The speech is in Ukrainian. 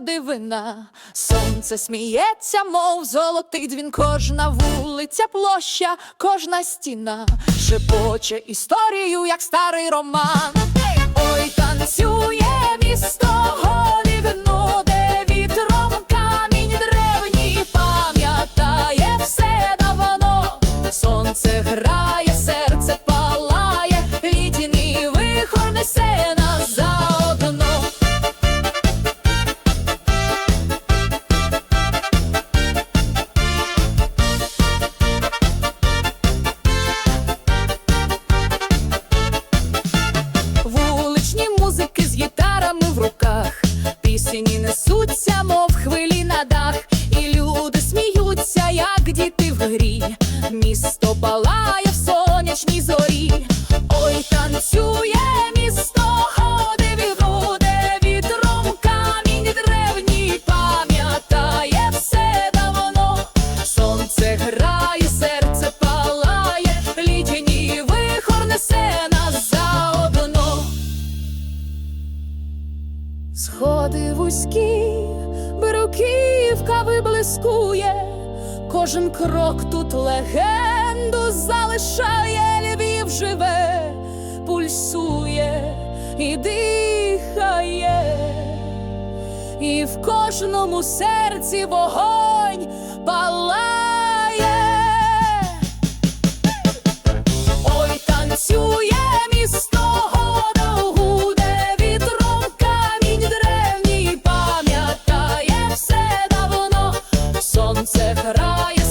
дивина, сонце сміється, мов золотий дзвін, кожна вулиця, площа, кожна стіна шепоче історію, як старий роман. Сходи вузькі, Беруківка виблискує, кожен крок тут легенду залишає, Львів живе, пульсує і дихає, і в кожному серці вогонь палає. грає